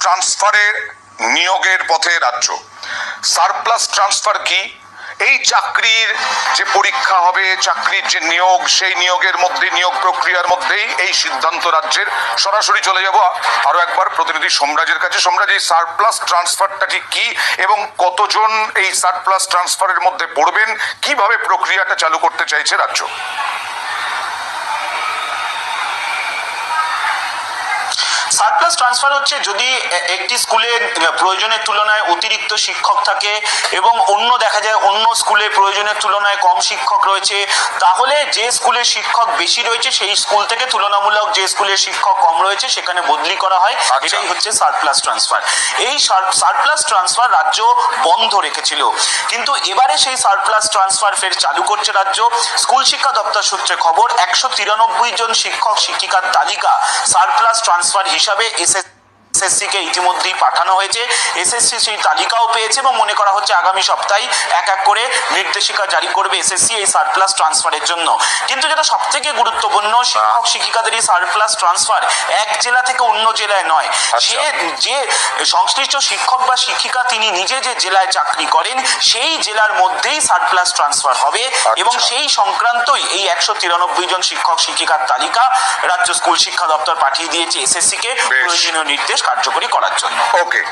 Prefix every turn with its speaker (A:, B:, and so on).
A: ট্রান্সফারের নিয়োগের পথে রাজ্য। সারপ্লাস ট্রান্সফার কি? এই চাকরির যে পরীক্ষা হবে, চাকরির যে নিয়োগ, সেই নিয়োগের মধ্যে, নিয়োগ প্রক্রিয়ার মধ্যেই এই সিদ্ধান্ত রাজ্যের। সরাসরি চলে যাব আরও একবার প্রতিনিধি সোমরাজের কাছে। সোমরাজ, এই সারপ্লাস ট্রান্সফারটা ঠিক কি এবং কতজন এই সারপ্লাস ট্রান্সফারের মধ্যে পড়বেন? কীভাবে প্রক্রিয়াটা চালু করতে চাইছে রাজ্য?
B: সারপ্লাস ট্রান্সফার হচ্ছে যদি একটি স্কুলে প্রয়োজনের তুলনায় অতিরিক্ত শিক্ষক থাকে এবং অন্য দেখা যায় অন্য স্কুলে প্রয়োজনের তুলনায় কম শিক্ষক রয়েছে তাহলে যে স্কুলে শিক্ষক বেশি রয়েছে সেই স্কুল থেকে তুলনামূলক যে স্কুলে শিক্ষক কম রয়েছে সেখানে বদলি করা হয়
A: আচ্ছা।
B: এটাই হচ্ছে সারপ্লাস ট্রান্সফার এই সারপ্লাস ট্রান্সফার রাজ্য বন্ধ রেখেছিল কিন্তু এবারে সেই সারপ্লাস ট্রান্সফার ফের চালু করছে রাজ্য স্কুল শিক্ষা দপ্তর সূত্রে খবর একশো তিরানব্বই জন শিক্ষক শিক্ষিকার তালিকা সারপ্লাস ট্রান্সফার হিসাবে এসে এসএসসি কে ইতিমধ্যেই পাঠানো হয়েছে। এসএসসি সেই তালিকাও পেয়েছে এবং মনে করা হচ্ছে আগামী সপ্তাহে এক এক করে নির্দেশিকা জারি করবে এসএসসি এই সারপ্লাস ট্রান্সফারের জন্য। কিন্তু যেটা সব থেকে গুরুত্বপূর্ণ শিক্ষক শিক্ষিকাদের এই সারপ্লাস ট্রান্সফার এক জেলা থেকে অন্য জেলায় নয়। সে যে সংশ্লিষ্ট শিক্ষক বা শিক্ষিকা তিনি নিজে যে জেলায় চাকরি করেন সেই জেলার মধ্যেই সারপ্লাস ট্রান্সফার হবে। এবং সেই সংক্রান্তই এই একশো তিরানব্বই জন শিক্ষক শিক্ষিকার তালিকা রাজ্য স্কুল শিক্ষা দপ্তর পাঠিয়ে দিয়েছে এসএসসি কে প্রয়োজনীয় নির্দেশ কার্যকরী করার জন্য।
A: ওকে।